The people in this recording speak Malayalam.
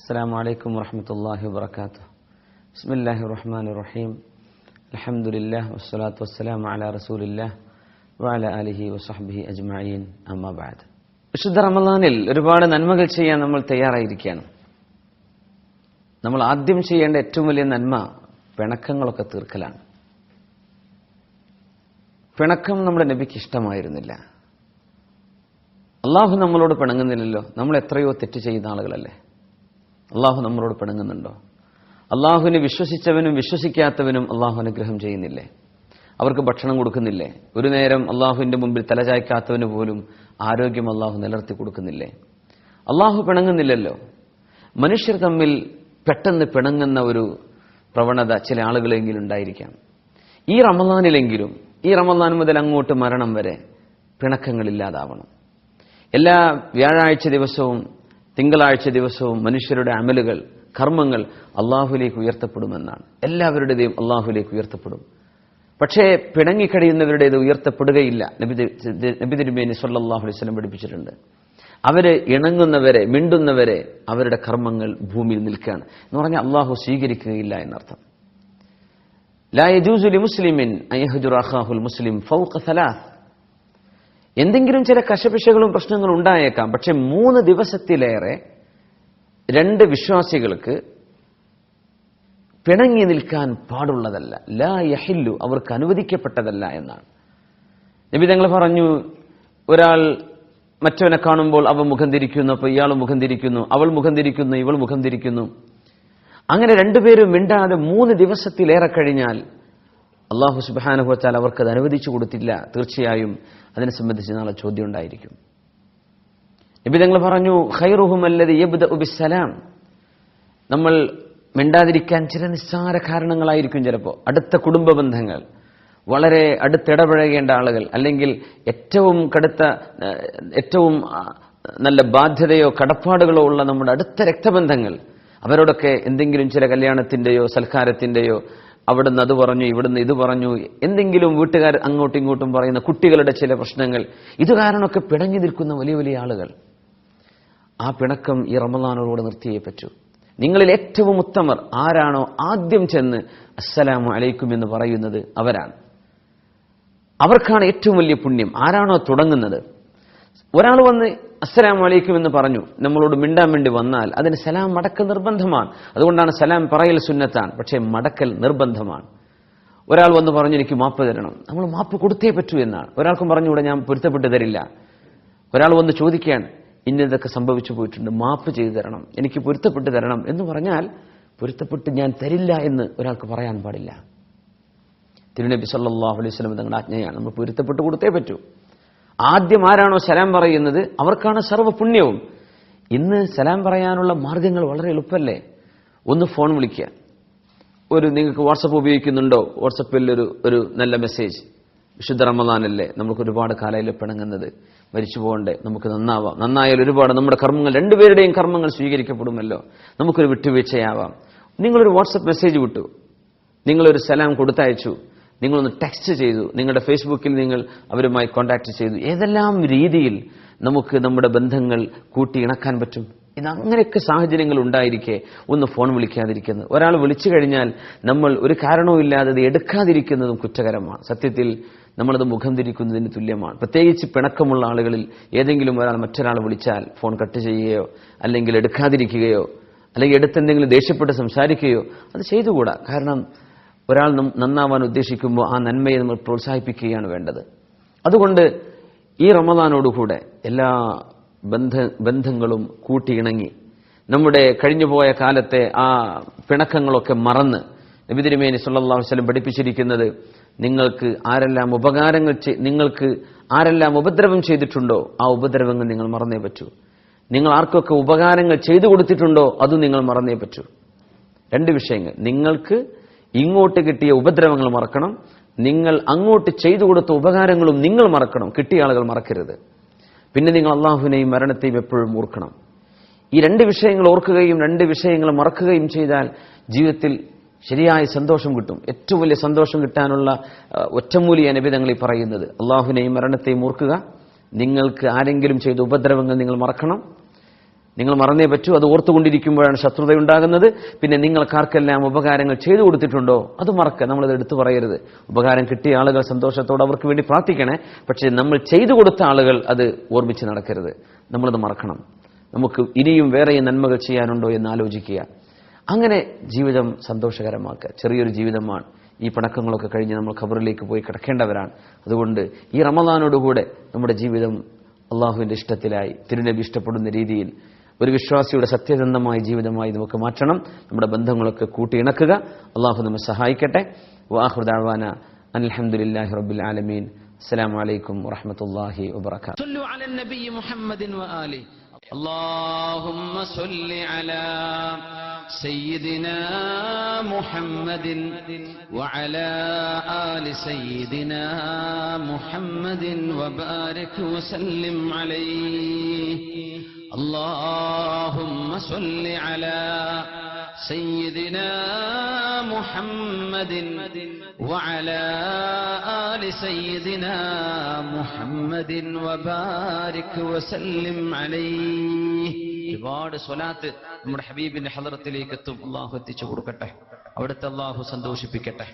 السلام عليكم ورحمة الله وبركاته بسم الله الرحمن الرحيم الحمد لله والصلاة والسلام على رسول الله وعلى آله وصحبه أجمعين أما بعد വിശുദ്ധ റമദാനിൽ ഒരുപാട് നന്മകൾ ചെയ്യാൻ നമ്മൾ തയ്യാറായിരിക്കുകയാണ് നമ്മൾ ആദ്യം ചെയ്യേണ്ട ഏറ്റവും വലിയ നന്മ പിണക്കങ്ങളൊക്കെ തീർക്കലാണ് പിണക്കം നമ്മുടെ നബിക്ക് ഇഷ്ടമായിരുന്നില്ല അള്ളാഹു നമ്മളോട് പിണങ്ങുന്നില്ലല്ലോ നമ്മൾ എത്രയോ തെറ്റ് ചെയ്യുന്ന ആളുകളല്ലേ അള്ളാഹു നമ്മളോട് പിണങ്ങുന്നുണ്ടോ? അള്ളാഹുവിനെ വിശ്വസിച്ചവനും വിശ്വസിക്കാത്തവനും അള്ളാഹു അനുഗ്രഹം ചെയ്യുന്നില്ലേ? അവർക്ക് ഭക്ഷണം കൊടുക്കുന്നില്ലേ? ഒരു നേരം അള്ളാഹുവിന്റെ മുമ്പിൽ തലചായ്ക്കാത്തവന് പോലും ആരോഗ്യം അള്ളാഹു നിലർത്തി കൊടുക്കുന്നില്ലേ? അള്ളാഹു പിണങ്ങുന്നില്ലല്ലോ. മനുഷ്യർ തമ്മിൽ പെട്ടെന്ന് പിണങ്ങുന്ന ഒരു പ്രവണത ചില ആളുകളെങ്കിലും ഉണ്ടായിരിക്കാം. ഈ റമദാനിലെങ്കിലും ഈ റമദാൻ മുതൽ അങ്ങോട്ട് മരണം വരെ പിണക്കങ്ങളില്ലാതാവണം. എല്ലാ വ്യാഴാഴ്ച ദിവസവും തിങ്കളാഴ്ച ദിവസവും മനുഷ്യരുടെ അമലുകൾ കർമ്മങ്ങൾ അള്ളാഹുലേക്ക് ഉയർത്തപ്പെടുമെന്നാണ്. എല്ലാവരുടേതും അള്ളാഹുലേക്ക് ഉയർത്തപ്പെടും. പക്ഷേ പിണങ്ങിക്കഴിയുന്നവരുടേത് ഉയർത്തപ്പെടുകയില്ല നബി നബി തിരുമേനി സല്ലാഹു അലൈഹി പഠിപ്പിച്ചിട്ടുണ്ട്. അവർ ഇണങ്ങുന്നവരെ മിണ്ടുന്നവരെ അവരുടെ കർമ്മങ്ങൾ ഭൂമിയിൽ നിൽക്കുകയാണ്. എന്ന് പറഞ്ഞാൽ അള്ളാഹു സ്വീകരിക്കുകയില്ല എന്നർത്ഥം. ലാ യജൂസു ലി മുസ്ലിമിൻ അയ്യഹുജുർ അഖാഹുൽ മുസ്ലിം ഫൗഖ സലാസ് എന്തെങ്കിലും ചില കശപിശകളും പ്രശ്നങ്ങളും ഉണ്ടായേക്കാം. പക്ഷെ മൂന്ന് ദിവസത്തിലേറെ രണ്ട് വിശ്വാസികൾക്ക് പിണങ്ങി നിൽക്കാൻ പാടുള്ളതല്ല. ലാ യഹില്ലു അവർക്ക് അനുവദിക്കപ്പെട്ടതല്ല എന്നാണ്. നബി തങ്ങൾ പറഞ്ഞു ഒരാൾ മറ്റവനെ കാണുമ്പോൾ അവ മുഖം തിരിക്കുന്നു അപ്പോൾ ഇയാൾ മുഖം തിരിക്കുന്നു അവൾ മുഖം തിരിക്കുന്നു ഇവൾ മുഖം തിരിക്കുന്നു. അങ്ങനെ രണ്ടുപേരും മിണ്ടാതെ മൂന്ന് ദിവസത്തിലേറെ കഴിഞ്ഞാൽ അള്ളാഹു സുബാനുഭവത്താൽ അത് അനുവദിച്ചു കൊടുത്തില്ല. തീർച്ചയായും അതിനെ സംബന്ധിച്ച് നാളെ ചോദ്യം ഉണ്ടായിരിക്കും. നബി തങ്ങൾ പറഞ്ഞു ഖൈറുഹും അല്ലത് യബ്ദ ഉബിസലാം നമ്മൾ മിണ്ടാതിരിക്കാൻ ചില നിസ്സാര കാരണങ്ങളായിരിക്കും ചിലപ്പോൾ അടുത്ത കുടുംബ ബന്ധങ്ങൾ വളരെ അടുത്തിടപഴകേണ്ട ആളുകൾ അല്ലെങ്കിൽ ഏറ്റവും കടുത്ത ഏറ്റവും നല്ല ബാധ്യതയോ കടപ്പാടുകളോ ഉള്ള നമ്മുടെ അടുത്ത രക്തബന്ധങ്ങൾ അവരോടൊക്കെ എന്തെങ്കിലും ചില കല്യാണത്തിന്റെയോ സൽക്കാരത്തിന്റെയോ അവിടുന്ന് അത് പറഞ്ഞു ഇവിടുന്ന് ഇത് പറഞ്ഞു. എന്തെങ്കിലും വീട്ടുകാർ അങ്ങോട്ടും ഇങ്ങോട്ടും പറയുന്ന കുട്ടികളുടെ ചില പ്രശ്നങ്ങൾ. ഇത് കാരണമൊക്കെ പിണങ്ങി നിൽക്കുന്ന വലിയ വലിയ ആളുകൾ. ആ പിണക്കം ഈ റമദാനോട് നിർത്തിയേ പറ്റൂ. നിങ്ങളിൽ ഏറ്റവും ഉത്തമർ ആരാണോ ആദ്യം ചെന്ന് അസ്സലാമു അലൈക്കും എന്ന് പറയുന്നത് അവരാണ്. അവർക്കാണ് ഏറ്റവും വലിയ പുണ്യം. ആരാണോ തുടങ്ങുന്നത്? ഒരാൾ വന്ന് അസ്സലാം വലൈക്കും എന്ന് പറഞ്ഞു. നമ്മളോട് മിണ്ടാൻ വേണ്ടി വന്നാൽ അതിന് സലാം മടക്കൽ നിർബന്ധമാണ്. അതുകൊണ്ടാണ് സലാം പറയൽ സുന്നത്താണ്. പക്ഷേ മടക്കൽ നിർബന്ധമാണ്. ഒരാൾ വന്ന് പറഞ്ഞു എനിക്ക് മാപ്പ് തരണം. നമ്മൾ മാപ്പ് കൊടുത്തേ പറ്റൂ എന്നാണ്. ഒരാൾക്കും പറഞ്ഞുകൂടെ ഞാൻ പൊരുത്തപ്പെട്ട് തരില്ല. ഒരാൾ വന്ന് ചോദിക്കുകയാണ് ഇന്നതൊക്കെ സംഭവിച്ചു പോയിട്ടുണ്ട്. മാപ്പ് ചെയ്തു തരണം. എനിക്ക് പൊരുത്തപ്പെട്ട് തരണം. എന്ന് പറഞ്ഞാൽ പൊരുത്തപ്പെട്ട് ഞാൻ തരില്ല എന്ന് ഒരാൾക്ക് പറയാൻ പാടില്ല. തിരുനബി സല്ലാഹു അലൈഹി സ്വലം തങ്ങളുടെ ആജ്ഞയാണ്. നമ്മൾ പൊരുത്തപ്പെട്ട് കൊടുത്തേ പറ്റൂ. ആദ്യം ആരാണോ സലാം പറയുന്നത് അവർക്കാണ് സർവ പുണ്യവും ഇന്ന് സലാം പറയാനുള്ള മാർഗങ്ങൾ വളരെ എളുപ്പമല്ലേ ഒന്ന് ഫോൺ വിളിക്കുക. ഒരു നിങ്ങൾക്ക് വാട്സപ്പ് ഉപയോഗിക്കുന്നുണ്ടോ? വാട്സപ്പിൽ ഒരു ഒരു നല്ല മെസ്സേജ്. വിശുദ്ധ റമദാനല്ലേ? നമുക്ക് ഒരുപാട് കാലയിൽ പിണങ്ങുന്നത്. മരിച്ചു പോകണ്ടേ? നമുക്ക് നന്നാവാം. നന്നായാൽ ഒരുപാട് നമ്മുടെ കർമ്മങ്ങൾ രണ്ടുപേരുടെയും കർമ്മങ്ങൾ സ്വീകരിക്കപ്പെടുമല്ലോ. നമുക്കൊരു വിട്ടുവീഴ്ചയാവാം. നിങ്ങളൊരു വാട്സപ്പ് മെസ്സേജ് വിട്ടു. നിങ്ങളൊരു സലാം കൊടുത്തയച്ചു. നിങ്ങളൊന്ന് ടെക്സ്റ്റ് ചെയ്തു. നിങ്ങളുടെ ഫേസ്ബുക്കിൽ നിങ്ങൾ അവരുമായി കോണ്ടാക്ട് ചെയ്തു. ഏതെല്ലാം രീതിയിൽ നമുക്ക് നമ്മുടെ ബന്ധങ്ങൾ കൂട്ടി ഇണക്കാൻ പറ്റും? ഇത് അങ്ങനെയൊക്കെ സാഹചര്യങ്ങൾ ഉണ്ടായിരിക്കെ. ഒന്ന് ഫോൺ വിളിക്കാതിരിക്കുന്നത് ഒരാൾ വിളിച്ചു കഴിഞ്ഞാൽ നമ്മൾ ഒരു കാരണവും ഇല്ലാതെ അത് എടുക്കാതിരിക്കുന്നതും കുറ്റകരമാണ്. സത്യത്തിൽ നമ്മളത് മുഖം തിരിക്കുന്നതിന് തുല്യമാണ്. പ്രത്യേകിച്ച് പിണക്കമുള്ള ആളുകളിൽ ഏതെങ്കിലും ഒരാൾ മറ്റൊരാൾ വിളിച്ചാൽ ഫോൺ കട്ട് ചെയ്യുകയോ അല്ലെങ്കിൽ എടുക്കാതിരിക്കുകയോ അല്ലെങ്കിൽ എടുത്തെന്തെങ്കിലും ദേഷ്യപ്പെട്ട് സംസാരിക്കുകയോ അത് ചെയ്തുകൂടാ. കാരണം ഒരാൾ നന്നാവാൻ ഉദ്ദേശിക്കുമ്പോൾ ആ നന്മയെ നമ്മൾ പ്രോത്സാഹിപ്പിക്കുകയാണ് വേണ്ടത്. അതുകൊണ്ട് ഈ റമദാനോടുകൂടെ എല്ലാ ബന്ധ ബന്ധങ്ങളും കൂട്ടിയിണങ്ങി. നമ്മുടെ കഴിഞ്ഞുപോയ കാലത്തെ ആ പിണക്കങ്ങളൊക്കെ മറന്ന് നബിതിരുമേനി സല്ലാ വസ്ലം പഠിപ്പിച്ചിരിക്കുന്നത് നിങ്ങൾക്ക് ആരെല്ലാം ഉപകാരങ്ങൾ നിങ്ങൾക്ക് ആരെല്ലാം ഉപദ്രവം ചെയ്തിട്ടുണ്ടോ ആ ഉപദ്രവങ്ങൾ നിങ്ങൾ മറന്നേ പറ്റൂ. നിങ്ങൾ ആർക്കൊക്കെ ഉപകാരങ്ങൾ ചെയ്തു കൊടുത്തിട്ടുണ്ടോ അതും നിങ്ങൾ മറന്നേ പറ്റൂ. രണ്ട് വിഷയങ്ങൾ. നിങ്ങൾക്ക് ഇങ്ങോട്ട് കിട്ടിയ ഉപദ്രവങ്ങൾ മറക്കണം. നിങ്ങൾ അങ്ങോട്ട് ചെയ്തു കൊടുത്ത ഉപകാരങ്ങളും നിങ്ങൾ മറക്കണം. കിട്ടിയ ആളുകൾ മറക്കരുത്. പിന്നെ നിങ്ങൾ അള്ളാഹുവിനെയും മരണത്തെയും എപ്പോഴും ഓർക്കണം. ഈ രണ്ട് വിഷയങ്ങൾ ഓർക്കുകയും രണ്ട് വിഷയങ്ങൾ മറക്കുകയും ചെയ്താൽ ജീവിതത്തിൽ ശരിയായ സന്തോഷം കിട്ടും. ഏറ്റവും വലിയ സന്തോഷം കിട്ടാനുള്ള ഒറ്റമൂലിയ നബിതങ്ങൾ ഈ പറയുന്നത്. അള്ളാഹുവിനെയും മരണത്തെയും ഓർക്കുക. നിങ്ങൾക്ക് ആരെങ്കിലും ചെയ്ത ഉപദ്രവങ്ങൾ നിങ്ങൾ മറക്കണം. നിങ്ങൾ മറന്നേ പറ്റൂ അത് ഓർത്തുകൊണ്ടിരിക്കുമ്പോഴാണ് ശത്രുത ഉണ്ടാകുന്നത് പിന്നെ നിങ്ങൾക്കാർക്കെല്ലാം ഉപകാരങ്ങൾ ചെയ്തു കൊടുത്തിട്ടുണ്ടോ? അത് മറക്കുക നമ്മളത് എടുത്തു പറയരുത്. ഉപകാരം കിട്ടിയ ആളുകൾ സന്തോഷത്തോടെ അവർക്ക് വേണ്ടി പ്രാർത്ഥിക്കണേ പക്ഷേ നമ്മൾ ചെയ്തു കൊടുത്ത ആളുകൾ അത് ഓർമ്മിച്ച് നടക്കരുത്. നമ്മളത് മറക്കണം. നമുക്ക് ഇനിയും വേറെയും നന്മകൾ ചെയ്യാനുണ്ടോ എന്ന് ആലോചിക്കുക. അങ്ങനെ ജീവിതം സന്തോഷകരമാക്കുക. ചെറിയൊരു ജീവിതമാണ്. ഈ പണക്കങ്ങളൊക്കെ കഴിഞ്ഞ് നമ്മൾ ഖബറിലേക്ക് പോയി കിടക്കേണ്ടവരാണ്. അതുകൊണ്ട് ഈ റമദാനോടുകൂടെ നമ്മുടെ ജീവിതം അള്ളാഹുവിന്റെ ഇഷ്ടത്തിലായി തിരുനബി ഇഷ്ടപ്പെടുന്ന രീതിയിൽ ഒരു വിശ്വാസിയുടെ സത്യസന്ധമായ ജീവിതമായി നമുക്ക് മാറ്റണം നമ്മുടെ ബന്ധങ്ങളൊക്കെ കൂട്ടിയിണക്കുക അള്ളാഹു നമ്മെ സഹായിക്കട്ടെ വാഹുദാവാന അലഹമുല്ലാഹി റബ്ബിൽ ആലമീൻ അസ്സലാമു അലൈക്കും വറഹമത്തല്ലാഹി വബർക്കാത്തു صلوا على النبي محمد وآله اللهم صل على سيدنا محمد وعلى آل سيدنا محمد وبارك وسلم عليه اللهم صل على سيدنا محمد وعلى آل سيدنا محمد وبارك وسلم عليه ഒരുപാട് സ്വലാത്ത് നമ്മുടെ ഹബീബിന്റെ ഹലറത്തിലേക്ക് എത്തും അള്ളാഹു എത്തിച്ചു കൊടുക്കട്ടെ അവിടുത്തെ അള്ളാഹു സന്തോഷിപ്പിക്കട്ടെ